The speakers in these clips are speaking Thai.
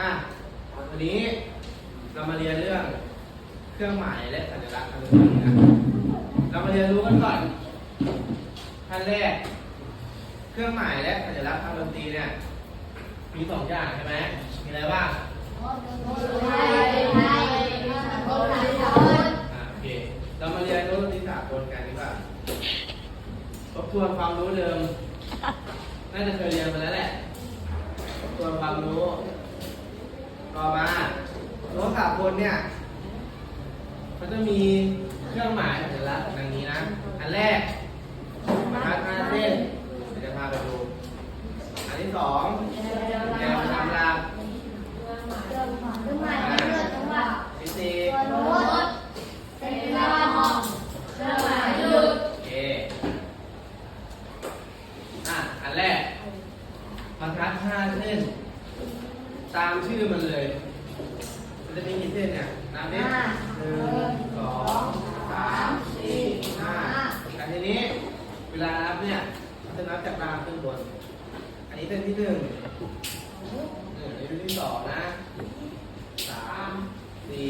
อะวันนี้เรามาเรียนเรื่องเครื่องหมายและสัญลักษณ์ทางดนตรีนะเรามาเรียนรู้กันก่อนขั้นแรก เครื่องหมายและสัญลักษณ์ทางดนตรีเนี่ยมีสองอย่างใช่ไหมมีอะไรบ้างอ่าโอเคเรามาเรียนรู้ดนตรีสากลกันดีกว่าทบทวนความรู้เดิม น่าจะเคยเรียนมาแล้วแหละทบทวนความรู้ ต่อมาโน้ตสากลเนี่ยมันจะมีเครื่องหมายสัญลักษณ์ดังนี้นะ อันแรกบรรทัดห้าเส้นเดี๋ยวจะพาไปดู อันที่สองแนวทำหลักที่สี่โอเค อะ อันแรกบรรทัดห้าเส้น ตามชื่อมันเลย มันจะมีกี่เส้นเนี่ยนับดิหนึ่งสองสามสี่ห้าแต่ทีนี้เวลานับเนี่ยมันจะนับจากล่างขึ้นบน อันนี้เส้นที่หนึ่งหนึ่งอันนี้เส้นที่สองนะสามสี่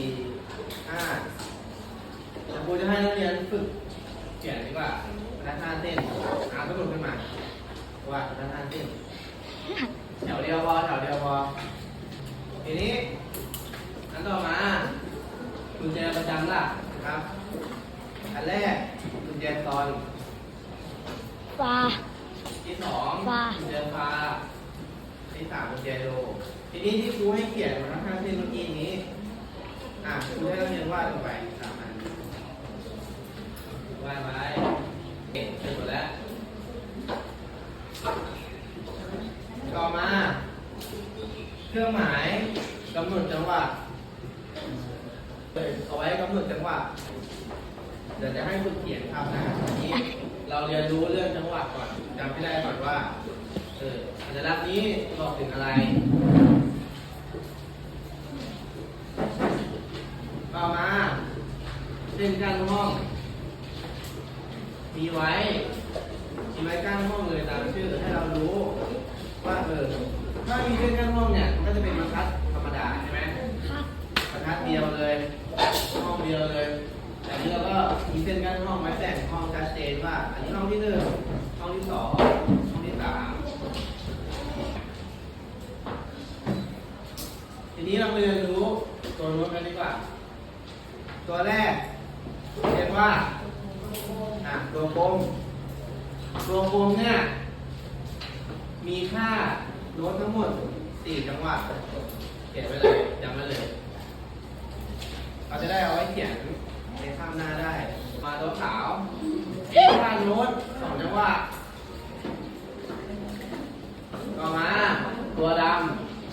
ห้าแต่ครูจะให้นักเรียนฝึกเขียนดีกว่าบรรทัดห้าเส้นอ่านสมุดขึ้นมาว่าบรรทัดห้าเส้นแถวเดียวพอแถวเดียวพอ ทีนี้อันต่อมากุญแจประจำหลักนะครับ อันแรกกุญแจตอนฟ้าที่สองฟ้า กุญแจฟ้าที่สามกุญแจโลทีนี้ที่ครูให้เขียนมันทั้งเส้นเมื่อกี้นี้อะครูให้นักเรียนวาดลงไปสามอันวาดไว้เก่งเสร็จหมดแล้ว ต่อมา เครื่องหมายกำหนดจังหวะเอาไว้กำหนดจังหวะเดี๋ยวจะให้คุณเขียนครับนะอันนี้เราเรียนรู้เรื่องจังหวะก่อนจำให้ได้ก่อนว่าเออสัญลักษณ์นี้บอกถึงอะไรต่อมาเส้นกั้นห้อง มีไว้มีไว้กั้นห้องเลยตาม นว่า อันนี้ห้องที่หนึ่งห้องที่สองห้องที่สามทีนี้เรามาเรียนรู้ตัวโน้ตกันดีกว่า ตัวแรกเรียกว่าอะตัวกลมตัวกลมเนี่ยมีค่าโน้ตทั้งหมด4จังหวะเขียนไว้เลยจำไว้เลยเราจะได้เอาไว้เขียนในข้ามหน้าได้ มาตัวขาว มีค่าโน้ตสองจังหวะต่อมา ตัวด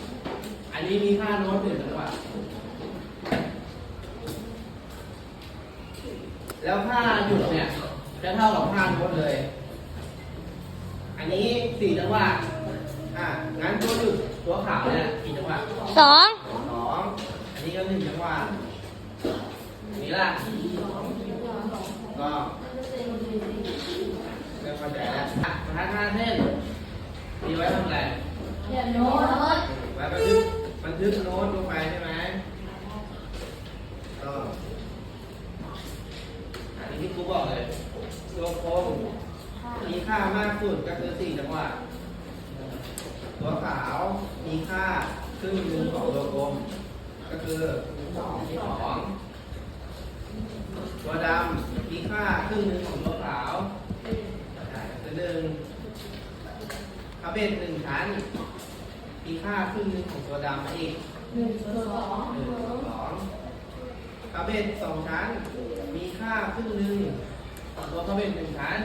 ำ อันนี้มีค่าโน้ตหนึ่งจังหวะแล้วค่าหยุดเนี่ย จะเท่ากับค่าโน้ตเลย อันนี้สี่จังหวะอะงั้นตัวหยุดตัวขาวเนี่ยกี่จังหวะสองสองอันนี้ก็หนึ่งจังหวะอันนี้ล่ะก็เริ่มเข้าใจแล้วอะบรรทัดห้าเส้น มี ไว้ทำอะไรไว้บันทึกบันทึกโน้ตลงไปใช่ไหมก็อันนี้ที่ครูบอกเลยตัวโคงมีค่ามากสุดก็คือสี่จังหวะตัวขาวมีค่าครึ่งหนึ่งของตัวกลม ก็คือสองที่สองตัวดำมีค่าครึ่งหนึ่งของ เบนหนึ่งชั้นมีค่าครึ่งหนึ่งของตัวดำมาอีกหนึ่งส่วนสองหนึ่งส่วนสองคาเบนสองชั้น มีค่าครึ่งหนึ่งของตัวคาเบนหนึ่งชั้น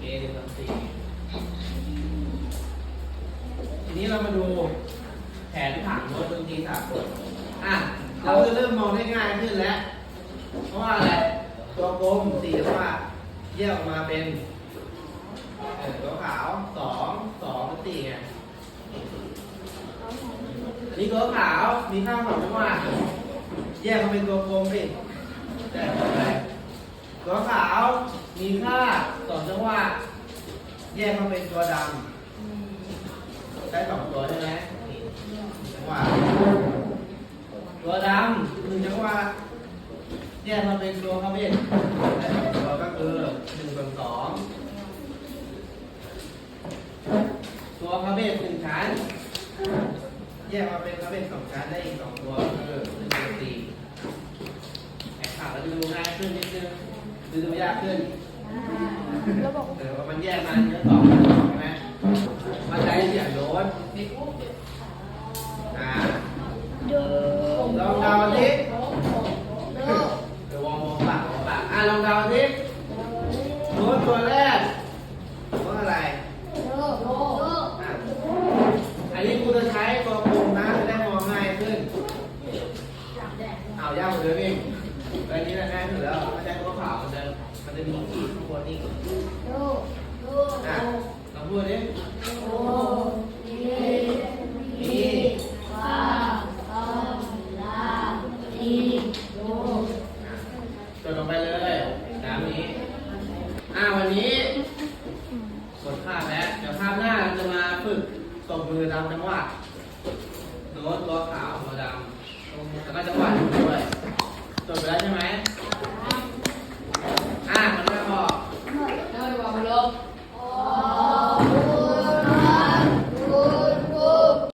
เอหนึ่งส่วนสี่ทีนี้เรามาดูแผนผังโน้ตดนตรีสากลอะเราจะเริ่มมองได้ง่ายขึ้นแล้ว เพราะว่าอะไร ตัวกลมสี่จัวแยกออกมาเป็น ตัวขาว มีข้างหอมจังหวะแยกมันเป็นตัวกลมสิต่ตัวขาว มีค่าสองจังหวะแยกมันเป็นตัวดำได้สองตัวใช่ไหมจังหวะตัวดำหนึ่งจังหวะแยกมันเป็นตัวครับพี่ได้สองตัวก็คือหนึ่งส่วนสองตัวครับพี่หนึ่งชั้น แยกมาเป็นคาเบสสองชั้นได้อีกสองตัวคือหนึ่งเป็นสี่แอบขาดแล้วดูง่ายขึ้นนิดนึงดูดูยากขึ้นแล้วบอกเออว่ามันแยกมาเนื้อสองใช่ไหมมันใช้เสียงโน้ มันจะมีขีดข้างบนนี่อะลองพูดดินี่จดลงไปเลยตามนี้อ่าวันนี้กดภาพแล้วเดี๋ยวภาพหน้าเราจะมาฝึกตบมือตามจังหวะโน้ตตัวขาวตัวดำแล้วก็จังหวะด้วยจดไปแล้วใช่ไหม